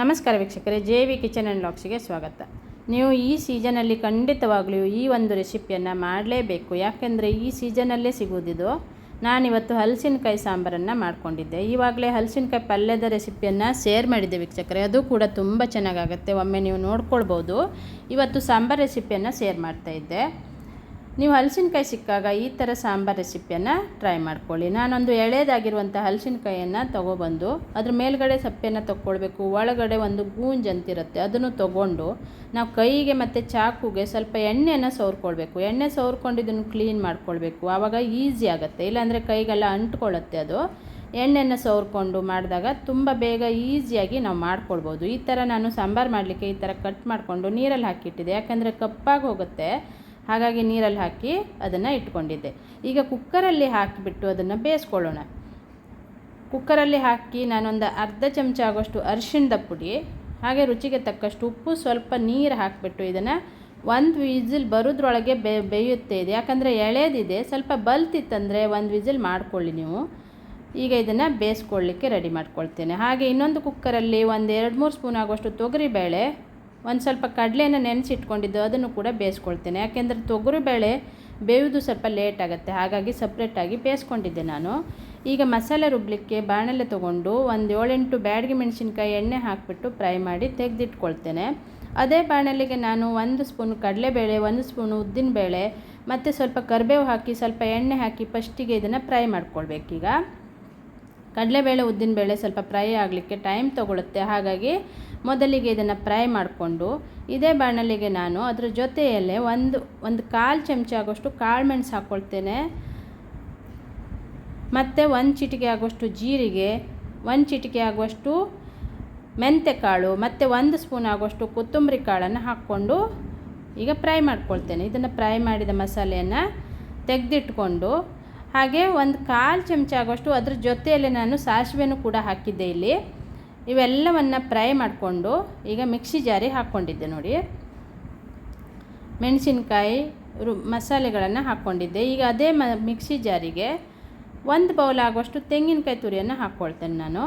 ನಮಸ್ಕಾರ ವೀಕ್ಷಕರೇ, J V kitchen and ಲಾಕ್ಸ್ಗೆ ಸ್ವಾಗತ. ನೀವು ಈ ಸೀಸನಲ್ಲಿ ಖಂಡಿತವಾಗಲೂ ಈ ಒಂದು ರೆಸಿಪಿಯನ್ನು ಮಾಡಲೇಬೇಕು. ಯಾಕೆಂದರೆ ಈ ಸೀಸನಲ್ಲೇ ಸಿಗುವುದಿದು. ನಾನಿವತ್ತು ಹಲಸಿನಕಾಯಿ ಸಾಂಬಾರನ್ನು ಮಾಡಿಕೊಂಡಿದ್ದೆ. ಇವಾಗಲೇ ಹಲಸಿನಕಾಯಿ ಪಲ್ಯದ ರೆಸಿಪಿಯನ್ನು ಶೇರ್ ಮಾಡಿದ್ದೆ ವೀಕ್ಷಕರೇ. ಅದು ಕೂಡ ತುಂಬ ಚೆನ್ನಾಗಾಗುತ್ತೆ. ಒಮ್ಮೆ ನೀವು ನೋಡ್ಕೊಳ್ಬೋದು. ಇವತ್ತು ಸಾಂಬಾರ್ ರೆಸಿಪಿಯನ್ನು ಶೇರ್ ಮಾಡ್ತಾಯಿದ್ದೆ ನೀವು ಹಲಸಿನಕಾಯಿ ಸಿಕ್ಕಾಗ ಈ ಥರ ಸಾಂಬಾರ್ ರೆಸಿಪಿಯನ್ನು ಟ್ರೈ ಮಾಡ್ಕೊಳ್ಳಿ. ನಾನೊಂದು ಎಳೆದಾಗಿರುವಂಥ ಹಲಸಿನಕಾಯಿಯನ್ನು ತೊಗೊಬಂದು ಅದ್ರ ಮೇಲ್ಗಡೆ ಸಪ್ಪೆಯನ್ನು ತೊಗೊಳ್ಬೇಕು ಒಳಗಡೆ ಒಂದು ಗೂಂಜ್ ಅಂತಿರುತ್ತೆ. ಅದನ್ನು ತೊಗೊಂಡು ನಾವು ಕೈಗೆ ಮತ್ತು ಚಾಕುಗೆ ಸ್ವಲ್ಪ ಎಣ್ಣೆಯನ್ನು ಸವರ್ಕೊಳ್ಬೇಕು. ಎಣ್ಣೆ ಸವರ್ಕೊಂಡು ಇದನ್ನು ಕ್ಲೀನ್ ಮಾಡ್ಕೊಳ್ಬೇಕು. ಆವಾಗ ಈಸಿ ಆಗುತ್ತೆ. ಇಲ್ಲಾಂದರೆ ಕೈಗೆಲ್ಲ ಅಂಟ್ಕೊಳ್ಳುತ್ತೆ ಅದು. ಎಣ್ಣೆಯನ್ನು ಸವರ್ಕೊಂಡು ಮಾಡಿದಾಗ ತುಂಬ ಬೇಗ ಈಸಿಯಾಗಿ ನಾವು ಮಾಡ್ಕೊಳ್ಬೋದು. ಈ ಥರ ನಾನು ಸಾಂಬಾರು ಮಾಡಲಿಕ್ಕೆ ಈ ಥರ ಕಟ್ ಮಾಡಿಕೊಂಡು ನೀರಲ್ಲಿ ಹಾಕಿಟ್ಟಿದೆ ಯಾಕಂದರೆ ಕಪ್ಪಾಗಿ ಹೋಗುತ್ತೆ. ಹಾಗಾಗಿ ನೀರಲ್ಲಿ ಹಾಕಿ ಅದನ್ನು ಇಟ್ಕೊಂಡಿದ್ದೆ. ಈಗ ಕುಕ್ಕರಲ್ಲಿ ಹಾಕಿಬಿಟ್ಟು ಅದನ್ನು ಬೇಯಿಸ್ಕೊಳ್ಳೋಣ. ಕುಕ್ಕರಲ್ಲಿ ಹಾಕಿ ನಾನೊಂದು ಅರ್ಧ ಚಮಚ ಆಗೋಷ್ಟು ಅರಿಶಿಣದ ಪುಡಿ, ಹಾಗೆ ರುಚಿಗೆ ತಕ್ಕಷ್ಟು ಉಪ್ಪು, ಸ್ವಲ್ಪ ನೀರು ಹಾಕಿಬಿಟ್ಟು ಇದನ್ನು ಒಂದು ವಿಸಿಲ್ ಬರೋದ್ರೊಳಗೆ ಬೇ, ಬೇಯುತ್ತೆ ಇದೆ. ಯಾಕಂದರೆ ಎಳೆದಿದೆ, ಸ್ವಲ್ಪ ಬಲ್ತಿತ್ತಂದರೆ ಒಂದು ವಿಸಿಲ್ ಮಾಡ್ಕೊಳ್ಳಿ ನೀವು. ಈಗ ಇದನ್ನು ಬೇಯಿಸ್ಕೊಳ್ಳಿಕ್ಕೆ ರೆಡಿ ಮಾಡ್ಕೊಳ್ತೇನೆ. ಹಾಗೆ ಇನ್ನೊಂದು ಕುಕ್ಕರಲ್ಲಿ ಒಂದು ಎರಡು ಮೂರು ಸ್ಪೂನ್ ಆಗೋಷ್ಟು ತೊಗರಿಬೇಳೆ ಒಂದು ಸ್ವಲ್ಪ ಕಡಲೆನ ನೆನೆಸಿಟ್ಕೊಂಡಿದ್ದು, ಅದನ್ನು ಕೂಡ ಬೇಯಿಸ್ಕೊಳ್ತೇನೆ. ಯಾಕೆಂದರೆ ತೊಗರಿಬೇಳೆ ಬೇಯುವುದು ಸ್ವಲ್ಪ ಲೇಟ್ ಆಗುತ್ತೆ, ಹಾಗಾಗಿ ಸಪ್ರೇಟಾಗಿ ಬೇಯಿಸ್ಕೊಂಡಿದ್ದೆ ನಾನು. ಈಗ ಮಸಾಲೆ ರುಬ್ಬಲಿಕ್ಕೆ ಬಾಣಲೆ ತೊಗೊಂಡು ಒಂದು ಏಳೆಂಟು ಬ್ಯಾಡಗಿ ಮೆಣಸಿನ್ಕಾಯಿ ಎಣ್ಣೆ ಹಾಕಿಬಿಟ್ಟು ಫ್ರೈ ಮಾಡಿ ತೆಗೆದಿಟ್ಕೊಳ್ತೇನೆ. ಅದೇ ಬಾಣಲೆಗೆ ನಾನು ಒಂದು ಸ್ಪೂನ್ ಕಡಲೆಬೇಳೆ, ಒಂದು ಸ್ಪೂನು ಉದ್ದಿನಬೇಳೆ ಮತ್ತು ಸ್ವಲ್ಪ ಕರಿಬೇವು ಹಾಕಿ, ಸ್ವಲ್ಪ ಎಣ್ಣೆ ಹಾಕಿ ಫಸ್ಟಿಗೆ ಇದನ್ನು ಫ್ರೈ ಮಾಡ್ಕೊಳ್ಬೇಕೀಗ. ಕಡಲೆಬೇಳೆ ಉದ್ದಿನಬೇಳೆ ಸ್ವಲ್ಪ ಫ್ರೈ ಆಗಲಿಕ್ಕೆ ಟೈಮ್ ತೊಗೊಳುತ್ತೆ. ಹಾಗಾಗಿ ಮೊದಲಿಗೆ ಇದನ್ನು ಫ್ರೈ ಮಾಡಿಕೊಂಡು ಇದೇ ಬಾಣಲಿಗೆ ನಾನು ಅದರ ಜೊತೆಯಲ್ಲೇ ಒಂದು ಒಂದು ಕಾಲು ಚಮಚ ಆಗೋಷ್ಟು ಕಾಳು ಮೆಣಸು ಹಾಕ್ಕೊಳ್ತೇನೆ ಮತ್ತು ಒಂದು ಚಿಟಿಕೆ ಆಗುವಷ್ಟು ಜೀರಿಗೆ, ಒಂದು ಚಿಟಿಕೆ ಆಗುವಷ್ಟು ಮೆಂತ್ಯ ಕಾಳು ಮತ್ತು ಒಂದು ಸ್ಪೂನ್ ಆಗುವಷ್ಟು ಕೊತ್ತಂಬರಿ ಕಾಳನ್ನು ಹಾಕ್ಕೊಂಡು ಈಗ ಫ್ರೈ ಮಾಡ್ಕೊಳ್ತೇನೆ. ಇದನ್ನು ಫ್ರೈ ಮಾಡಿದ ಮಸಾಲೆಯನ್ನು ತೆಗೆದಿಟ್ಕೊಂಡು ಹಾಗೆ ಒಂದು ಕಾಲು ಚಮಚ ಆಗೋಷ್ಟು ಅದ್ರ ಜೊತೆಯಲ್ಲಿ ನಾನು ಸಾಸಿವೆನೂ ಕೂಡ ಹಾಕಿದ್ದೆ ಇಲ್ಲಿ. ಇವೆಲ್ಲವನ್ನು ಫ್ರೈ ಮಾಡಿಕೊಂಡು ಈಗ ಮಿಕ್ಸಿ ಜಾರಿ ಹಾಕ್ಕೊಂಡಿದ್ದೆ ನೋಡಿ. ಮೆಣಸಿನ್ಕಾಯಿ, ರು, ಮಸಾಲೆಗಳನ್ನು ಹಾಕ್ಕೊಂಡಿದ್ದೆ. ಈಗ ಅದೇ ಮ, ಮಿಕ್ಸಿ ಜಾರಿಗೆ ಒಂದು ಬೌಲ್ ಆಗುವಷ್ಟು ತೆಂಗಿನಕಾಯಿ ತುರಿಯನ್ನು ಹಾಕ್ಕೊಳ್ತೇನೆ ನಾನು.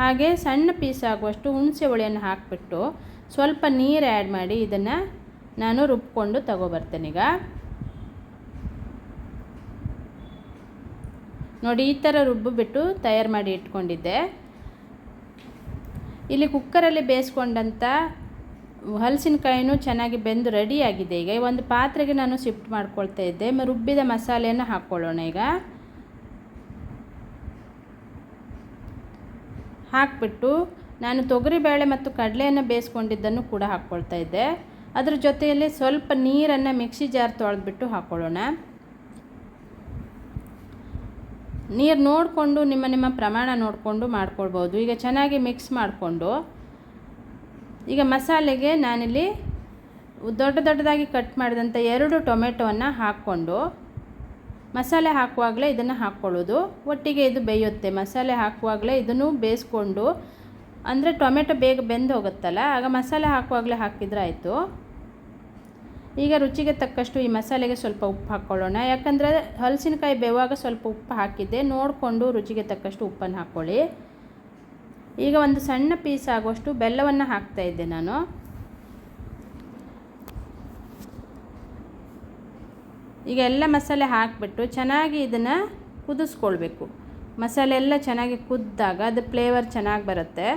ಹಾಗೆ ಸಣ್ಣ ಪೀಸ್ ಆಗುವಷ್ಟು ಹುಣಸೆ ಹುಳಿಯನ್ನು ಹಾಕಿಬಿಟ್ಟು ಸ್ವಲ್ಪ ನೀರು ಆ್ಯಡ್ ಮಾಡಿ ಇದನ್ನು ನಾನು ರುಬ್ಕೊಂಡು ಈಗ. ನೋಡಿ, ಈ ಥರ ರುಬ್ಬಿಬಿಟ್ಟು ತಯಾರು ಮಾಡಿ ಇಟ್ಕೊಂಡಿದ್ದೆ. ಇಲ್ಲಿ ಕುಕ್ಕರಲ್ಲಿ ಬೇಯಿಸ್ಕೊಂಡಂಥ ಹಲಸಿನಕಾಯಿನೂ ಚೆನ್ನಾಗಿ ಬೆಂದು ರೆಡಿಯಾಗಿದೆ. ಈಗ ಒಂದು ಪಾತ್ರೆಗೆ ನಾನು ಶಿಫ್ಟ್ ಮಾಡ್ಕೊಳ್ತಾ ಇದ್ದೆ. ರುಬ್ಬಿದ ಮಸಾಲೆಯನ್ನು ಹಾಕ್ಕೊಳ್ಳೋಣ ಈಗ. ಹಾಕಿಬಿಟ್ಟು ನಾನು ತೊಗರಿಬೇಳೆ ಮತ್ತು ಕಡಲೆಯನ್ನು ಬೇಯಿಸ್ಕೊಂಡಿದ್ದನ್ನು ಕೂಡ ಹಾಕ್ಕೊಳ್ತಾ ಇದ್ದೆ. ಅದರ ಜೊತೆಯಲ್ಲಿ ಸ್ವಲ್ಪ ನೀರನ್ನು ಮಿಕ್ಸಿ ಜಾರ್ ತೊಳೆದ್ಬಿಟ್ಟು ಹಾಕ್ಕೊಳ್ಳೋಣ. ನೀರು ನೋಡಿಕೊಂಡು, ನಿಮ್ಮ ನಿಮ್ಮ ಪ್ರಮಾಣ ನೋಡಿಕೊಂಡು ಮಾಡ್ಕೊಳ್ಬೋದು. ಈಗ ಚೆನ್ನಾಗಿ ಮಿಕ್ಸ್ ಮಾಡಿಕೊಂಡು, ಈಗ ಮಸಾಲೆಗೆ ನಾನಿಲ್ಲಿ ದೊಡ್ಡ ದೊಡ್ಡದಾಗಿ ಕಟ್ ಮಾಡಿದಂಥ ಎರಡು ಟೊಮೆಟೊವನ್ನು ಹಾಕ್ಕೊಂಡು, ಮಸಾಲೆ ಹಾಕುವಾಗಲೇ ಇದನ್ನು ಹಾಕ್ಕೊಳ್ಳೋದು ಒಟ್ಟಿಗೆ ಇದು ಬೇಯುತ್ತೆ. ಮಸಾಲೆ ಹಾಕುವಾಗಲೇ ಇದನ್ನು ಬೇಯಿಸ್ಕೊಂಡು, ಅಂದರೆ ಟೊಮೆಟೊ ಬೇಗ ಬೆಂದು ಹೋಗುತ್ತಲ್ಲ ಆಗ ಮಸಾಲೆ ಹಾಕುವಾಗಲೇ ಹಾಕಿದ್ರೆ ಆಯಿತು. ಈಗ ರುಚಿಗೆ ತಕ್ಕಷ್ಟು ಈ ಮಸಾಲೆಗೆ ಸ್ವಲ್ಪ ಉಪ್ಪು ಹಾಕ್ಕೊಳ್ಳೋಣ ಯಾಕಂದರೆ ಹಲಸಿನಕಾಯಿ ಬೇವಾಗ ಸ್ವಲ್ಪ ಉಪ್ಪು ಹಾಕಿದ್ದೆ. ನೋಡಿಕೊಂಡು ರುಚಿಗೆ ತಕ್ಕಷ್ಟು ಉಪ್ಪನ್ನು ಹಾಕ್ಕೊಳ್ಳಿ ಈಗ ಒಂದು ಸಣ್ಣ ಪೀಸ್ ಆಗುವಷ್ಟು ಬೆಲ್ಲವನ್ನು ಹಾಕ್ತಾಯಿದ್ದೆ ನಾನು. ಈಗ ಎಲ್ಲ ಮಸಾಲೆ ಹಾಕಿಬಿಟ್ಟು ಚೆನ್ನಾಗಿ ಇದನ್ನು ಕುದಿಸ್ಕೊಳ್ಬೇಕು. ಮಸಾಲೆ ಎಲ್ಲ ಚೆನ್ನಾಗಿ ಕುದ್ದಾಗ ಅದು ಫ್ಲೇವರ್ ಚೆನ್ನಾಗಿ ಬರುತ್ತೆ.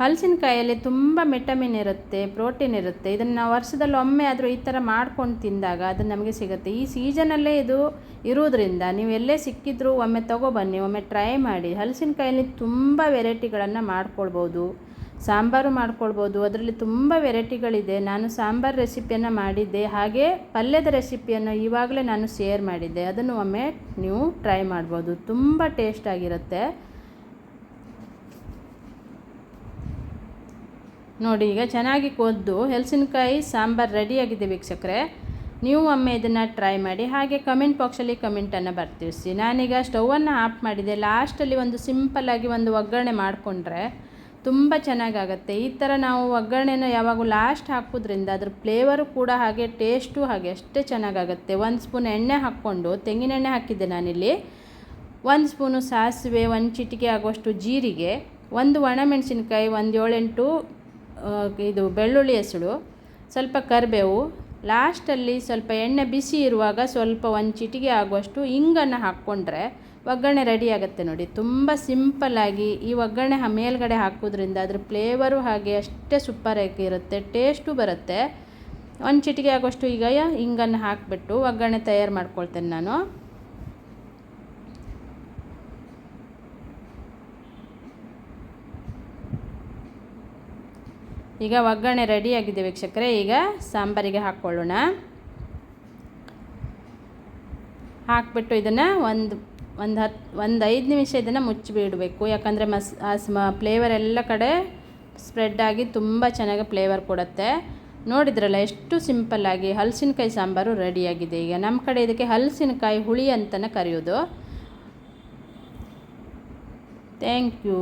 ಹಲಸಿನಕಾಯಲ್ಲಿ ತುಂಬ ವಿಟಮಿನ್ ಇರುತ್ತೆ ಪ್ರೋಟೀನ್ ಇರುತ್ತೆ. ಇದನ್ನು ನಾವು ವರ್ಷದಲ್ಲಿ ಒಮ್ಮೆ ಆದರೂ ಈ ಥರ ಮಾಡ್ಕೊಂಡು ತಿಂದಾಗ ಅದು ನಮಗೆ ಸಿಗುತ್ತೆ. ಈ ಸೀಸನಲ್ಲೇ ಇದು ಇರೋದ್ರಿಂದ ನೀವು ಎಲ್ಲೇ ಸಿಕ್ಕಿದ್ರೂ ಒಮ್ಮೆ ತೊಗೊಬನ್ನಿ, ಒಮ್ಮೆ ಟ್ರೈ ಮಾಡಿ. ಹಲಸಿನಕಾಯಲ್ಲಿ ತುಂಬ ವೆರೈಟಿಗಳನ್ನು ಮಾಡ್ಕೊಳ್ಬೋದು. ಸಾಂಬಾರು ಮಾಡ್ಕೊಳ್ಬೋದು. ಅದರಲ್ಲಿ ತುಂಬ ವೆರೈಟಿಗಳಿದೆ ನಾನು ಸಾಂಬಾರು ರೆಸಿಪಿಯನ್ನು ಮಾಡಿದ್ದೆ. ಹಾಗೆ ಪಲ್ಯದ ರೆಸಿಪಿಯನ್ನು ಇವಾಗಲೇ ನಾನು ಶೇರ್ ಮಾಡಿದ್ದೆ. ಅದನ್ನು ಒಮ್ಮೆ ನೀವು ಟ್ರೈ ಮಾಡ್ಬೋದು. ತುಂಬ ಟೇಸ್ಟಾಗಿರುತ್ತೆ ನೋಡಿ, ಈಗ ಚೆನ್ನಾಗಿ ಕೊದ್ದು ಹೆಲ್ಸಿನಕಾಯಿ ಸಾಂಬಾರು ರೆಡಿಯಾಗಿದೆ ವೀಕ್ಷಕ್ರೆ. ನೀವು ಒಮ್ಮೆ ಇದನ್ನು ಟ್ರೈ ಮಾಡಿ, ಹಾಗೆ ಕಮೆಂಟ್ ಬಾಕ್ಸಲ್ಲಿ ಕಮೆಂಟನ್ನು ಬರ್ತಿರಿಸಿ. ನಾನೀಗ ಸ್ಟವನ್ನು ಆಫ್ ಮಾಡಿದೆ. ಲಾಸ್ಟಲ್ಲಿ ಒಂದು ಸಿಂಪಲ್ಲಾಗಿ ಒಂದು ಒಗ್ಗರಣೆ ಮಾಡಿಕೊಂಡ್ರೆ ತುಂಬ ಚೆನ್ನಾಗಾಗತ್ತೆ. ಈ ಥರ ನಾವು ಒಗ್ಗರಣೆನ ಯಾವಾಗಲೂ ಲಾಸ್ಟ್ ಹಾಕೋದ್ರಿಂದ ಅದ್ರ ಫ್ಲೇವರು ಕೂಡ ಹಾಗೆ ಟೇಸ್ಟು ಹಾಗೆ ಅಷ್ಟೇ ಚೆನ್ನಾಗಾಗುತ್ತೆ. ಒಂದು ಸ್ಪೂನ್ ಎಣ್ಣೆ ಹಾಕ್ಕೊಂಡು ತೆಂಗಿನೆಣ್ಣೆ ಹಾಕಿದ್ದೆ ನಾನಿಲ್ಲಿ. ಒಂದು ಸ್ಪೂನು ಸಾಸಿವೆ, ಒಂದು ಚಿಟಿಕೆ ಆಗುವಷ್ಟು ಜೀರಿಗೆ, ಒಂದು ಒಣಮೆಣಸಿನ್ಕಾಯಿ ಒಂದು ಏಳೆಂಟು ಇದು ಬೆಳ್ಳುಳ್ಳಿ ಹೆಸಳು, ಸ್ವಲ್ಪ ಕರಿಬೇವು, ಲಾಸ್ಟಲ್ಲಿ ಸ್ವಲ್ಪ ಎಣ್ಣೆ ಬಿಸಿ ಇರುವಾಗ ಸ್ವಲ್ಪ ಒಂದು ಚಿಟಿಕೆ ಆಗುವಷ್ಟು ಇಂಗನ್ನು ಹಾಕ್ಕೊಂಡ್ರೆ ಒಗ್ಗರಣೆ ರೆಡಿ ಆಗುತ್ತೆ ನೋಡಿ. ತುಂಬ ಸಿಂಪಲ್ಲಾಗಿ ಈ ಒಗ್ಗರಣೆ ಮೇಲ್ಗಡೆ ಹಾಕೋದ್ರಿಂದ ಅದ್ರ ಫ್ಲೇವರು ಹಾಗೆ ಅಷ್ಟೇ ಸೂಪರಾಗಿ ಇರುತ್ತೆ ಟೇಸ್ಟು ಬರುತ್ತೆ. ಒಂದು ಚಿಟಿಕೆ ಆಗುವಷ್ಟು ಈಗ ಇಂಗನ್ನು ಹಾಕಿಬಿಟ್ಟು ಒಗ್ಗರಣೆ ತಯಾರು ಮಾಡ್ಕೊಳ್ತೇನೆ ನಾನು. ಈಗ ಒಗ್ಗರಣೆ ರೆಡಿಯಾಗಿದೆ ವೀಕ್ಷಕರೇ. ಈಗ ಸಾಂಬಾರಿಗೆ ಹಾಕ್ಕೊಳ್ಳೋಣ. ಹಾಕ್ಬಿಟ್ಟು ಇದನ್ನು ಒಂದು ಒಂದು ಹತ್ತು ಒಂದು ಐದು ನಿಮಿಷ ಇದನ್ನು ಮುಚ್ಚಿಬಿಡಬೇಕು. ಯಾಕಂದರೆ ಮಸ್ ಫ್ಲೇವರ್ ಎಲ್ಲ ಕಡೆ ಸ್ಪ್ರೆಡ್ ಆಗಿ ತುಂಬ ಚೆನ್ನಾಗಿ ಫ್ಲೇವರ್ ಕೊಡುತ್ತೆ. ನೋಡಿದ್ರಲ್ಲ, ಎಷ್ಟು ಸಿಂಪಲ್ಲಾಗಿ ಹಲಸಿನಕಾಯಿ ಸಾಂಬಾರು ರೆಡಿಯಾಗಿದೆ ಈಗ ನಮ್ಮ ಕಡೆ ಇದಕ್ಕೆ ಹಲಸಿನಕಾಯಿ ಹುಳಿ ಅಂತಲೇ ಕರೆಯೋದು. Thank you